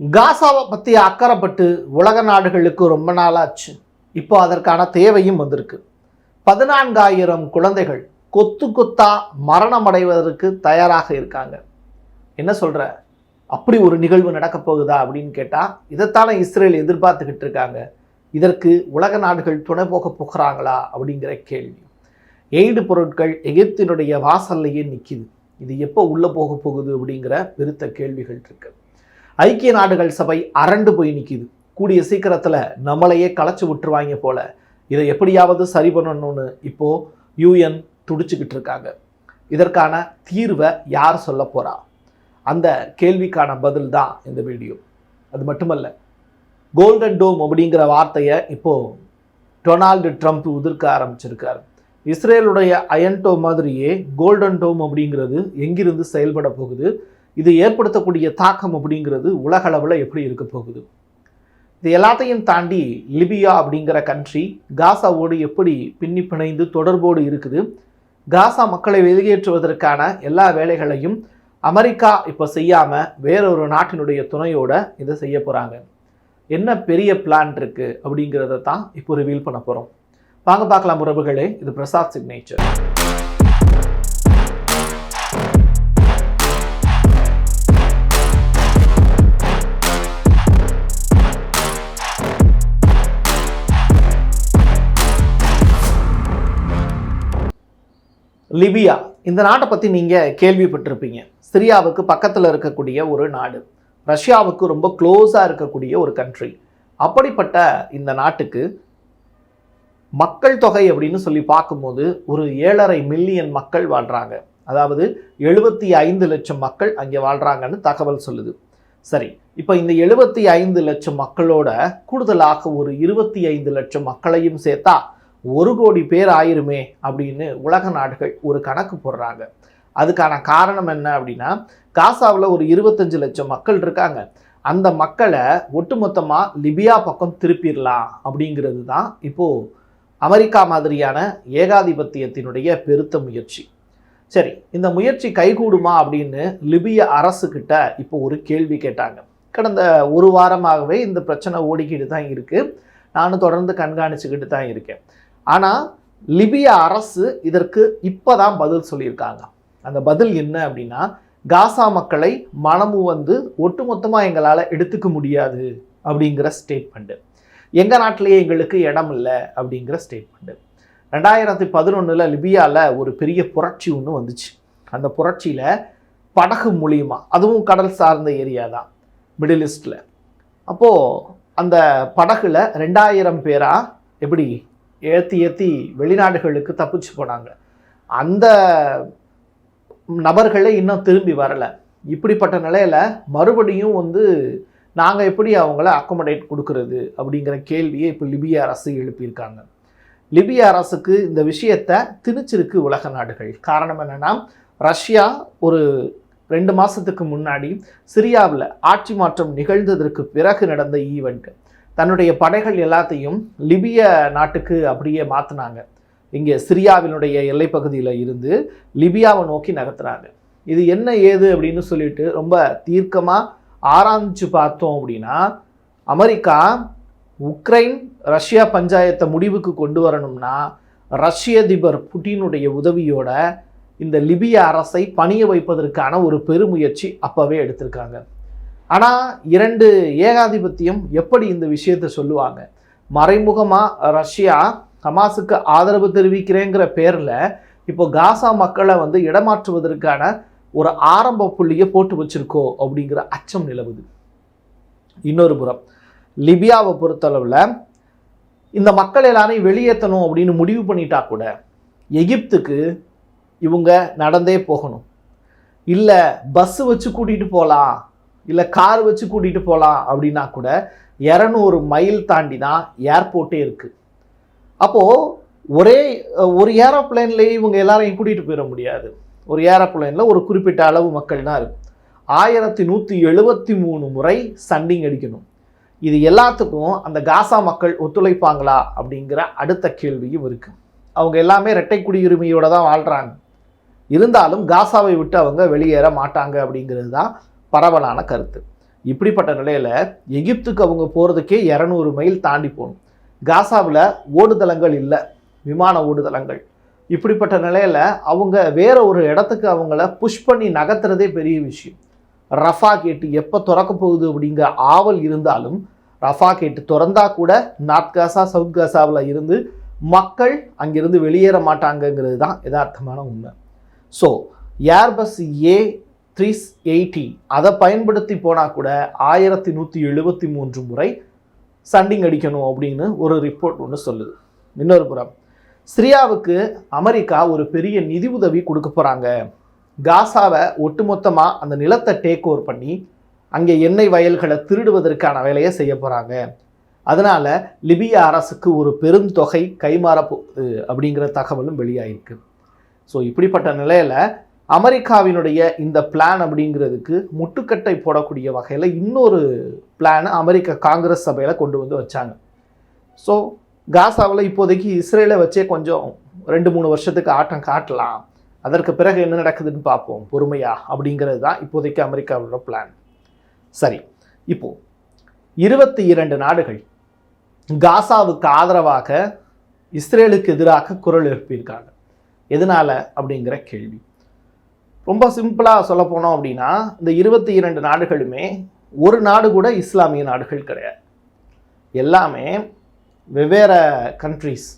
காசாவை பற்றி அக்கறைப்பட்டு உலக நாடுகளுக்கு ரொம்ப நாளாச்சு. இப்போ அதற்கான தேவையும் வந்திருக்கு. பதினான்காயிரம் குழந்தைகள் கொத்து கொத்தா மரணம் அடைவதற்கு தயாராக இருக்காங்க. என்ன சொல்கிற அப்படி ஒரு நிகழ்வு நடக்கப் போகுதா அப்படின்னு கேட்டால் இதைத்தானே இஸ்ரேல் எதிர்பார்த்துக்கிட்டு இருக்காங்க. இதற்கு உலக நாடுகள் துணை போக போகிறாங்களா அப்படிங்கிற கேள்வி. எய்டு பொருட்கள் எகிப்தினுடைய வாசல்லையே நிற்கிது இது எப்போ உள்ளே போக போகுது அப்படிங்கிற பெருத்த கேள்விகள் இருக்குது ஐக்கிய நாடுகள் சபை அரண்டு போய் நிற்கிது கூடிய சீக்கிரத்தில் நம்மளையே களைச்சி விட்டுருவாங்க போல. இதை எப்படியாவது சரி பண்ணணும்னு இப்போ யூஎன் துடிச்சுக்கிட்டு இருக்காங்க. இதற்கான தீர்வை யார் சொல்ல போகிறா அந்த கேள்விக்கான பதில் தான் இந்த வீடியோ. அது மட்டுமல்ல கோல்டன் டோம் அப்படிங்கிற வார்த்தையை இப்போ டொனால்டு ட்ரம்ப் உதிர்க்க ஆரம்பிச்சிருக்காரு. இஸ்ரேலுடைய அயன்டோ மாதிரியே கோல்டன் டோம் அப்படிங்கிறது எங்கிருந்து செயல்பட போகுது? இது ஏற்படுத்தக்கூடிய தாக்கம் அப்படிங்கிறது உலகளவில் எப்படி இருக்க போகுது? இது எல்லாத்தையும் தாண்டி லிபியா அப்படிங்கிற கண்ட்ரி காசாவோடு எப்படி பின்னி பிணைந்து தொடர்போடு இருக்குது? காசா மக்களை வெளியேற்றுவதற்கான எல்லா வேலைகளையும் அமெரிக்கா இப்போ செய்யாமல் வேறொரு நாட்டினுடைய துணையோட இதை செய்ய போகிறாங்க என்ன பெரிய பிளான் இருக்குது அப்படிங்கிறத தான் இப்போ ரிவீல் பண்ண போகிறோம் வாங்க பார்க்கலாம் உறவுகளே இது பிரசாத் சிக்னேச்சர் லிபியா. இந்த நாட்டை பற்றி நீங்கள் கேள்விப்பட்டிருப்பீங்க. சிரியாவுக்கு பக்கத்தில் இருக்கக்கூடிய ஒரு நாடு. ரஷ்யாவுக்கு ரொம்ப க்ளோஸாக இருக்கக்கூடிய ஒரு கண்ட்ரி அப்படிப்பட்ட இந்த நாட்டுக்கு மக்கள் தொகை அப்படின்னு சொல்லி பார்க்கும்போது ஒரு ஏழரை மில்லியன் மக்கள் வாழ்கிறாங்க அதாவது எழுபத்தி ஐந்து லட்சம் மக்கள் அங்கே வாழ்கிறாங்கன்னு தகவல் சொல்லுது. சரி இப்போ இந்த எழுபத்தி ஐந்து லட்சம் மக்களோட கூடுதலாக ஒரு இருபத்தி ஐந்து லட்சம் மக்களையும் சேர்த்தா ஒரு கோடி பேர் ஆயிருமே அப்படின்னு உலக நாடுகள் ஒரு கணக்கு போடுறாங்க. அதுக்கான காரணம் என்ன அப்படின்னா காசாவில் ஒரு இருபத்தஞ்சு லட்சம் மக்கள் இருக்காங்க. அந்த மக்களை ஒட்டுமொத்தமாக லிபியா பக்கம் திருப்பிடலாம் அப்படிங்கிறது தான் இப்போது அமெரிக்கா மாதிரியான ஏகாதிபத்தியத்தினுடைய பெருத்த முயற்சி. சரி இந்த முயற்சி கைகூடுமா அப்படின்னு லிபிய அரசுக்கிட்ட இப்போ ஒரு கேள்வி கேட்டாங்க. கடந்த ஒரு வாரமாகவே இந்த பிரச்சனை ஓடிக்கிட்டு தான் இருக்குது நானும் தொடர்ந்து கண்காணிச்சுக்கிட்டு தான் இருக்கேன். ஆனால் லிபிய அரசு இதற்கு இப்போ தான் பதில் சொல்லியிருக்காங்க. அந்த பதில் என்ன அப்படின்னா காசா மக்களை மனமு வந்து ஒட்டுமொத்தமாக எங்களால் எடுத்துக்க முடியாது அப்படிங்கிற ஸ்டேட்மெண்ட்டு எங்கள் நாட்டிலேயே எங்களுக்கு இடம் இல்லை அப்படிங்கிற ஸ்டேட்மெண்ட்டு ரெண்டாயிரத்தி பதினொன்றில் லிபியாவில் ஒரு பெரிய புரட்சி ஒன்று வந்துச்சு. அந்த புரட்சியில் படகு மூலியமாக அதுவும் கடல் சார்ந்த ஏரியா தான் மிடில் ஈஸ்டில். அப்போது அந்த படகுல ரெண்டாயிரம் பேராக எப்படி ஏற்றி ஏற்றி வெளிநாடுகளுக்கு தப்பிச்சு போனாங்க. அந்த நபர்களே இன்னும் திரும்பி வரலை. இப்படிப்பட்ட நிலையில் மறுபடியும் வந்து நாங்கள் எப்படி அவங்கள அக்கோமடேட் கொடுக்கறது அப்படிங்கிற கேள்வியை இப்போ லிபிய அரசு எழுப்பியிருக்காங்க. லிபிய அரசுக்கு இந்த விஷயத்தை திணிச்சிருக்கு உலக நாடுகள். காரணம் என்னென்னா ரஷ்யா ஒரு ரெண்டு மாதத்துக்கு முன்னாடி சிரியாவில் ஆட்சி மாற்றம் நிகழ்ந்ததற்கு பிறகு நடந்த ஈவெண்ட்டு தன்னுடைய படைகள் எல்லாத்தையும் லிபிய நாட்டுக்கு அப்படியே மாற்றினாங்க இங்கே சிரியாவினுடைய எல்லைப்பகுதியில் இருந்து லிபியாவை நோக்கி நகர்த்துறாங்க. இது என்ன ஏது அப்படின்னு சொல்லிட்டு ரொம்ப தீர்க்கமாக ஆராய்ஞ்சு பார்த்தோம் அப்படின்னா அமெரிக்கா உக்ரைன் ரஷ்யா பஞ்சாயத்தை முடிவுக்கு கொண்டு வரணும்னா ரஷ்ய அதிபர் புட்டினுடைய உதவியோட இந்த லிபிய அரசை பணிய வைப்பதற்கான ஒரு பெருமுயற்சி அப்போவே எடுத்திருக்காங்க. ஆனால் இரண்டு ஏகாதிபத்தியம் எப்படி இந்த விஷயத்தை சொல்லுவாங்க? மறைமுகமாக ரஷ்யா ஹமாஸுக்கு ஆதரவு தெரிவிக்கிறேங்கிற பேரில் இப்போ காசா மக்களை வந்து இடமாற்றுவதற்கான ஒரு ஆரம்ப புள்ளியை போட்டு வச்சிருக்கோ அப்படிங்கிற அச்சம் நிலவுது. இன்னொரு புறம் லிபியாவை பொறுத்தளவில் இந்த மக்கள் எல்லாரையும் வெளியேற்றணும் அப்படின்னு முடிவு பண்ணிட்டா கூட எகிப்துக்கு இவங்க நடந்தே போகணும். இல்லை பஸ்ஸு வச்சு கூட்டிகிட்டு போகலாம் இல்லை கார் வச்சு கூட்டிகிட்டு போகலாம் அப்படின்னா கூட இரநூறு மைல் தாண்டி தான் ஏர்போர்ட்டே இருக்குது அப்போது ஒரே ஒரு ஏரோப்ளைன்லேயே இவங்க எல்லாரையும் கூட்டிகிட்டு போயிட முடியாது. ஒரு ஏரோப்ளைனில் ஒரு குறிப்பிட்ட அளவு மக்கள் தான் இருக்கும் ஆயிரத்தி நூற்றி எழுபத்தி மூணு முறை சண்டிங் அடிக்கணும். இது எல்லாத்துக்கும் அந்த காசா மக்கள் ஒத்துழைப்பாங்களா அப்படிங்கிற அடுத்த கேள்வியும் இருக்குது அவங்க எல்லாமே இரட்டை குடியுரிமையோட தான் வாழ்கிறாங்க இருந்தாலும் காசாவை விட்டு அவங்க வெளியேற மாட்டாங்க அப்படிங்கிறது தான் பரவலான கருத்து. இப்படிப்பட்ட நிலையில் எகிப்துக்கு அவங்க போகிறதுக்கே இரநூறு மைல் தாண்டி போகணும். காசாவில் ஓடுதளங்கள் இல்லை. விமான ஓடுதளங்கள். இப்படிப்பட்ட நிலையில் அவங்க வேற ஒரு இடத்துக்கு அவங்கள புஷ் பண்ணி நகர்த்துறதே பெரிய விஷயம். ரஃபா கேட்டு எப்போ திறக்க போகுது அப்படிங்கிற ஆவல் இருந்தாலும் ரஃபா கேட்டு திறந்தா கூட நார்த் காசா சவுத் காசாவில் இருந்து மக்கள் அங்கிருந்து வெளியேற மாட்டாங்கங்கிறது தான் யதார்த்தமான உண்மை. So Airbus A three eighty. அதை பயன்படுத்தி போனால் கூட ஆயிரத்தி நூற்றி எழுபத்தி மூன்று முறை சண்டிங் அடிக்கணும் அப்படின்னு ஒரு ரிப்போர்ட் ஒன்று சொல்லுது. இன்னொரு புறம் சிரியாவுக்கு அமெரிக்கா ஒரு பெரிய நிதி உதவி கொடுக்க போகிறாங்க காசாவை ஒட்டுமொத்தமாக அந்த நிலத்தை டேக் ஓவர் பண்ணி அங்கே எண்ணெய் வயல்களை திருடுவதற்கான வேலையை செய்ய போகிறாங்க அதனால் லிபிய அரசுக்கு ஒரு பெரும் தொகை கைமாறப் அப்படிங்கிற தகவலும் வெளியாயிருக்கு. ஸோ இப்படிப்பட்ட நிலையில் அமெரிக்காவினுடைய இந்த பிளான் அப்படிங்கிறதுக்கு முட்டுக்கட்டை போடக்கூடிய வகையில் இன்னொரு பிளானை அமெரிக்க காங்கிரஸ் சபையில் கொண்டு வந்து வச்சாங்க. ஸோ காசாவில் இப்போதைக்கு இஸ்ரேலை வச்சே கொஞ்சம் ரெண்டு மூணு வருஷத்துக்கு ஆட்டம் காட்டலாம். அதற்கு பிறகு என்ன நடக்குதுன்னு பார்ப்போம். பொறுமையா அப்படிங்கிறது தான் இப்போதைக்கு அமெரிக்காவோட பிளான் சரி இப்போது இருபத்தி இரண்டு நாடுகள் காசாவுக்கு ஆதரவாக இஸ்ரேலுக்கு எதிராக குரல் எழுப்பியிருக்காங்க. எதனால் அப்படிங்கிற கேள்வி. ரொம்ப சிம்பிளாக சொல்ல போனோம் அப்படின்னா இந்த இருபத்தி இரண்டு நாடுகளுமே ஒரு நாடு கூட இஸ்லாமிய நாடுகள் கிடையாது. எல்லாமே வெவ்வேறு கண்ட்ரீஸ்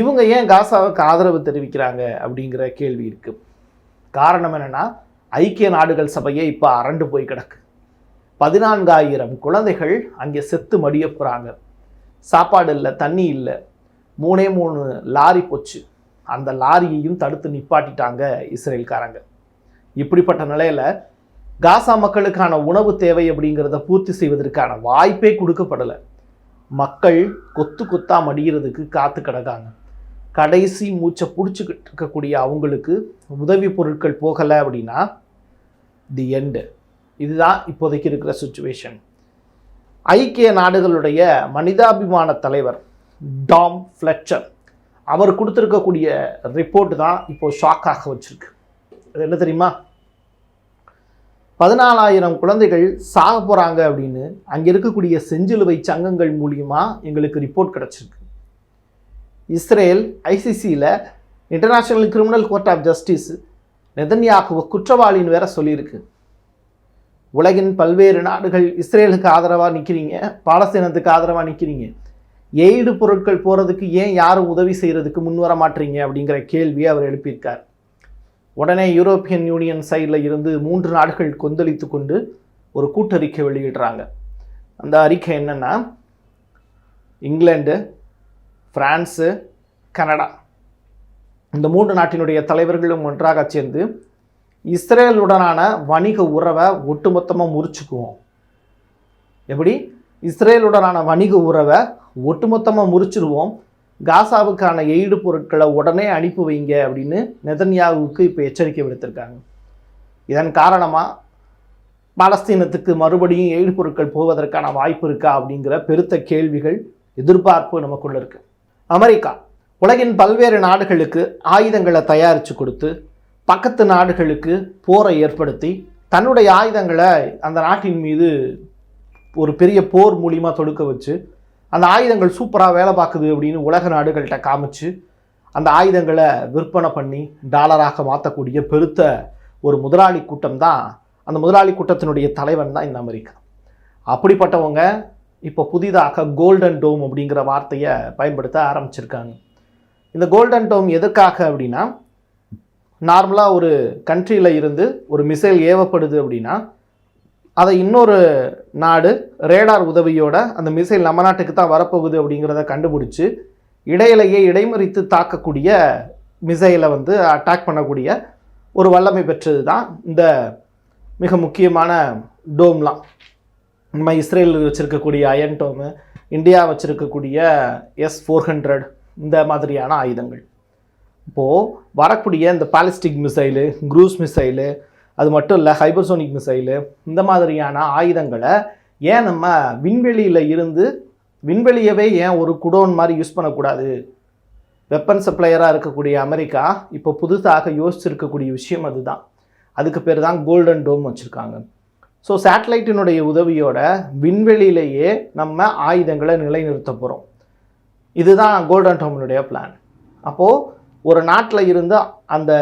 இவங்க ஏன் காசாவுக்கு ஆதரவு தெரிவிக்கிறாங்க அப்படிங்கிற கேள்வி இருக்குது காரணம் என்னென்னா ஐக்கிய நாடுகள் சபையே இப்போ அரண்டு போய் கிடக்கு. பதினான்காயிரம் குழந்தைகள் அங்கே செத்து மடிய போகிறாங்க சாப்பாடு இல்லை தண்ணி இல்லை. மூணே மூணு லாரி போச்சு. அந்த லாரியையும் தடுத்து நிப்பாட்டிட்டாங்க இஸ்ரேல்காரங்க. இப்படிப்பட்ட நிலையில் காசா மக்களுக்கான உணவு தேவை அப்படிங்கிறத பூர்த்தி செய்வதற்கான வாய்ப்பே கொடுக்கப்படலை. மக்கள் கொத்து கொத்தா மடிகிறதுக்கு காத்து கிடக்காங்க. கடைசி மூச்சை பிடிச்சிக்கிட்டு இருக்கக்கூடிய அவங்களுக்கு உதவி பொருட்கள் போகலை அப்படின்னா தி எண்டு இதுதான் இப்போதைக்கு இருக்கிற சுச்சுவேஷன் ஐக்கிய நாடுகளுடைய மனிதாபிமான தலைவர் டாம் ஃப்ளெச்சர் அவர் கொடுத்துருக்கக்கூடிய ரிப்போர்ட் தான் இப்போ ஷாக்காக வச்சுருக்கு. அது என்ன தெரியுமா? பதினாலாயிரம் குழந்தைகள் சாக போகிறாங்க அப்படின்னு அங்கே இருக்கக்கூடிய செஞ்சிலுவை சங்கங்கள் மூலியமாக எங்களுக்கு ரிப்போர்ட் கிடச்சிருக்கு. Israel ஐசிசியில் international criminal court of justice நெதன்யாகுவ குற்றவாளின்னு வேற சொல்லியிருக்கு. உலகின் பல்வேறு நாடுகள் இஸ்ரேலுக்கு ஆதரவாக நிற்கிறீங்க பாலஸ்தீனத்துக்கு ஆதரவாக நிற்கிறீங்க எய்டு பொருட்கள் போகிறதுக்கு ஏன் யாரும் உதவி செய்கிறதுக்கு முன்வர மாட்டீங்க அப்படிங்கிற கேள்வியை அவர் எழுப்பியிருக்கார். உடனே யூரோப்பியன் யூனியன் சைடில் இருந்து மூன்று நாடுகள் கொந்தளித்து கொண்டு ஒரு கூட்டறிக்கை வெளியிடுறாங்க. அந்த அறிக்கை என்னென்னா இங்கிலாந்து பிரான்ஸு கனடா. இந்த மூன்று நாட்டினுடைய தலைவர்களும் ஒன்றாக சேர்ந்து இஸ்ரேலுடனான வணிக உறவை ஒட்டுமொத்தமாக முறிச்சுக்குவோம். எப்படி? இஸ்ரேலுடனான வணிக உறவை ஒட்டுமொத்தமாக முறிச்சிருவோம். காசாவுக்கான எய்டு பொருட்களை உடனே அனுப்பி வைங்க அப்படின்னு நெதன்யாவுக்கு இப்போ எச்சரிக்கை விடுத்திருக்காங்க. இதன் காரணமாக பாலஸ்தீனத்துக்கு மறுபடியும் எய்டு பொருட்கள் போவதற்கான வாய்ப்பு இருக்கா அப்படிங்கிற பெருத்த கேள்விகள் எதிர்பார்ப்பு நமக்குள்ள இருக்கு. அமெரிக்கா உலகின் பல்வேறு நாடுகளுக்கு ஆயுதங்களை தயாரித்து கொடுத்து பக்கத்து நாடுகளுக்கு போரை ஏற்படுத்தி தன்னுடைய ஆயுதங்களை அந்த நாட்டின் மீது ஒரு பெரிய போர் மூலிமா தொடுக்க வச்சு அந்த ஆயுதங்கள் சூப்பராக வேலை பார்க்குது அப்படின்னு உலக நாடுகள்கிட்ட காமிச்சு அந்த ஆயுதங்களை விற்பனை பண்ணி டாலராக மாற்றக்கூடிய பெருத்த ஒரு முதலாளி கூட்டம் தான் அந்த முதலாளி கூட்டத்தினுடைய தலைவன் தான் இந்த அமெரிக்கா. அப்படிப்பட்டவங்க இப்போ புதிதாக கோல்டன் டோம் அப்படிங்கிற வார்த்தையை பயன்படுத்த ஆரம்பிச்சிருக்காங்க. இந்த கோல்டன் டோம் எதுக்காக அப்படின்னா நார்மலாக ஒரு கண்ட்ரியில் இருந்து ஒரு மிசைல் ஏவப்படுது அப்படின்னா அதை இன்னொரு நாடு ரேடார் உதவியோட அந்த மிசைல் நம்ம நாட்டுக்கு தான் வரப்போகுது அப்படிங்கிறத கண்டுபிடிச்சி இடையிலேயே இடைமறித்து தாக்கக்கூடிய மிசைலை வந்து அட்டாக் பண்ணக்கூடிய ஒரு வல்லமை பெற்றது தான் இந்த மிக முக்கியமான டோம்லாம் நம்ம இஸ்ரேல் வச்சுருக்கக்கூடிய அயன் டோமு இந்தியா வச்சுருக்கக்கூடிய எஸ் ஃபோர் ஹண்ட்ரட் இந்த மாதிரியான ஆயுதங்கள். இப்போது வரக்கூடிய இந்த பாலிஸ்டிக் மிசைலு க்ரூஸ் மிசைலு அது மட்டும் இல்லை ஹைபர்சோனிக் மிசைலு இந்த மாதிரியான ஆயுதங்களை ஏன் நம்ம விண்வெளியில் இருந்து விண்வெளியவே ஏன் ஒரு குடோன் மாதிரி யூஸ் பண்ணக்கூடாது? வெப்பன் சப்ளையராக இருக்கக்கூடிய அமெரிக்கா இப்போ புதுசாக யோசிச்சிருக்கக்கூடிய விஷயம் அதுதான். அதுக்கு பேர் தான் கோல்டன் டோம் வச்சுருக்காங்க. ஸோ சேட்டலைட்டினுடைய உதவியோட விண்வெளியிலேயே நம்ம ஆயுதங்களை நிலைநிறுத்த போகிறோம் இதுதான் கோல்டன் டோமினுடைய பிளான் அப்போது ஒரு நாட்டில் இருந்து அந்த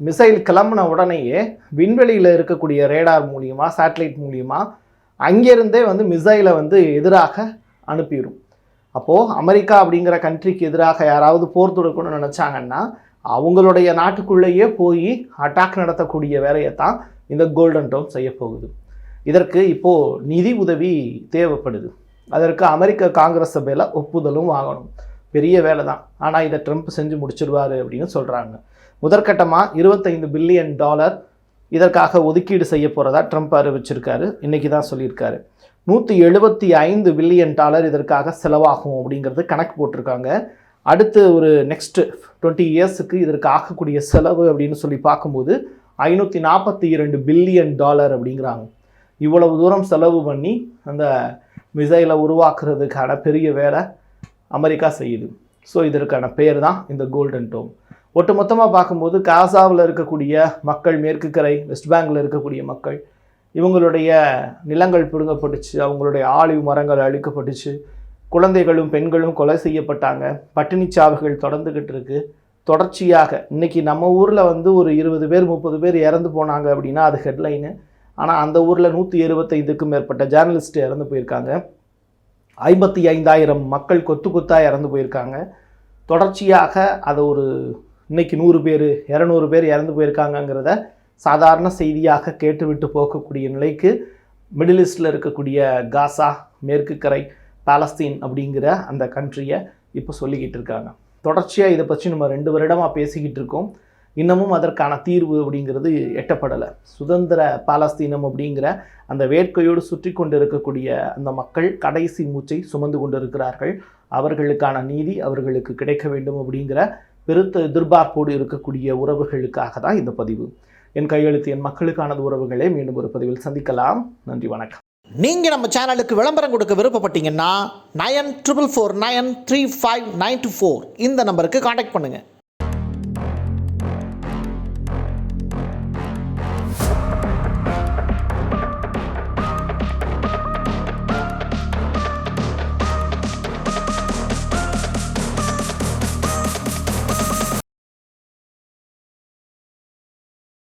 மிசைல் கிளம்புன உடனேயே விண்வெளியில் இருக்கக்கூடிய ரேடார் மூலியமாக சேட்டலைட் மூலியமாக அங்கேருந்தே வந்து மிசைலை வந்து எதிராக அனுப்பிடும் அப்போது அமெரிக்கா அப்படிங்கிற கண்ட்ரிக்கு எதிராக யாராவது போர் தொடுக்கணும்னு நினச்சாங்கன்னா அவங்களுடைய நாட்டுக்குள்ளேயே போய் அட்டாக் நடத்தக்கூடிய வேலையை தான் இந்த கோல்டன் டவுன் செய்ய போகுது. இதற்கு இப்போது நிதி உதவி தேவைப்படுது. அதற்கு அமெரிக்க காங்கிரஸ் சபையில் ஒப்புதலும் வாங்கணும். பெரிய வேலை தான் ஆனால் இதை ட்ரம்ப் செஞ்சு முடிச்சிடுவார் அப்படின்னு சொல்கிறாங்க முதற்கட்டமாக இருபத்தைந்து பில்லியன் டாலர் இதற்காக ஒதுக்கீடு செய்ய போகிறதா ட்ரம்ப் அறிவிச்சிருக்காரு. இன்றைக்கி தான் சொல்லியிருக்காரு. நூற்றி எழுபத்தி ஐந்து பில்லியன் டாலர் இதற்காக செலவாகும் அப்படிங்கிறது கணக்கு போட்டிருக்காங்க. அடுத்து ஒரு நெக்ஸ்ட்டு டுவெண்ட்டி இயர்ஸுக்கு இதற்கு ஆகக்கூடிய செலவு அப்படின்னு சொல்லி பார்க்கும்போது ஐநூற்றி நாற்பத்தி இரண்டு பில்லியன் டாலர் அப்படிங்கிறாங்க. இவ்வளவு தூரம் செலவு பண்ணி அந்த மிசைலை உருவாக்குறதுக்கான பெரிய வேலை அமெரிக்கா செய்யுது. ஸோ இதற்கான பேர் தான் இந்த கோல்டன் டோம் ஒட்டுமொத்தமாக பார்க்கும்போது காசாவில் இருக்கக்கூடிய மக்கள் மேற்கு கரை வெஸ்ட் பேங்கில் இருக்கக்கூடிய மக்கள் இவங்களுடைய நிலங்கள் பிடுங்கப்பட்டுச்சு அவங்களுடைய ஆலிவ் மரங்கள் அழிக்கப்பட்டுச்சு குழந்தைகளும் பெண்களும் கொலை செய்யப்பட்டாங்க பட்டினிச்சாவுகள் தொடர்ந்துக்கிட்டு இருக்கு. தொடர்ச்சியாக இன்றைக்கி நம்ம ஊரில் வந்து ஒரு இருபது பேர் முப்பது பேர் இறந்து போனாங்க அப்படின்னா அது ஹெட்லைனு. ஆனால் அந்த ஊரில் நூற்றி இருபத்தைந்துக்கும் மேற்பட்ட ஜேர்னலிஸ்ட் இறந்து போயிருக்காங்க. ஐம்பத்தி ஐந்தாயிரம் மக்கள் கொத்து கொத்தாக இறந்து போயிருக்காங்க. தொடர்ச்சியாக அதை ஒரு இன்றைக்கி நூறு பேர் இரநூறு பேர் இறந்து போயிருக்காங்கங்கிறத சாதாரண செய்தியாக கேட்டுவிட்டு போகக்கூடிய நிலைக்கு மிடில் ஈஸ்டில் இருக்கக்கூடிய காசா மேற்கு கரை பாலஸ்தீன் அப்படிங்கிற அந்த கண்ட்ரியை இப்போ சொல்லிக்கிட்டு இருக்காங்க. தொடர்ச்சியாக இதை பற்றி நம்ம ரெண்டு வருடமாக பேசிக்கிட்டு இருக்கோம். இன்னமும் அதற்கான தீர்வு அப்படிங்கிறது எட்டப்படலை. சுதந்திர பாலஸ்தீனம் அப்படிங்கிற அந்த வேட்கையோடு சுற்றி கொண்டு இருக்கக்கூடிய அந்த மக்கள் கடைசி மூச்சை சுமந்து கொண்டு இருக்கிறார்கள் அவர்களுக்கான நீதி அவர்களுக்கு கிடைக்க வேண்டும் அப்படிங்கிற பெருத்த எதிர்பார்ப்போடு இருக்கக்கூடிய உறவுகளுக்காக தான் இந்த பதிவு. என் கையெழுத்து என் மக்களுக்கானது உறவுகளை. மீண்டும் ஒரு பதிவில் சந்திக்கலாம். நன்றி வணக்கம். நீங்கள் நம்ம சேனலுக்கு விளம்பரம் கொடுக்க விருப்பப்பட்டீங்கன்னா nine triple four nine three five nine two four இந்த நம்பருக்கு காண்டாக்ட் பண்ணுங்கள்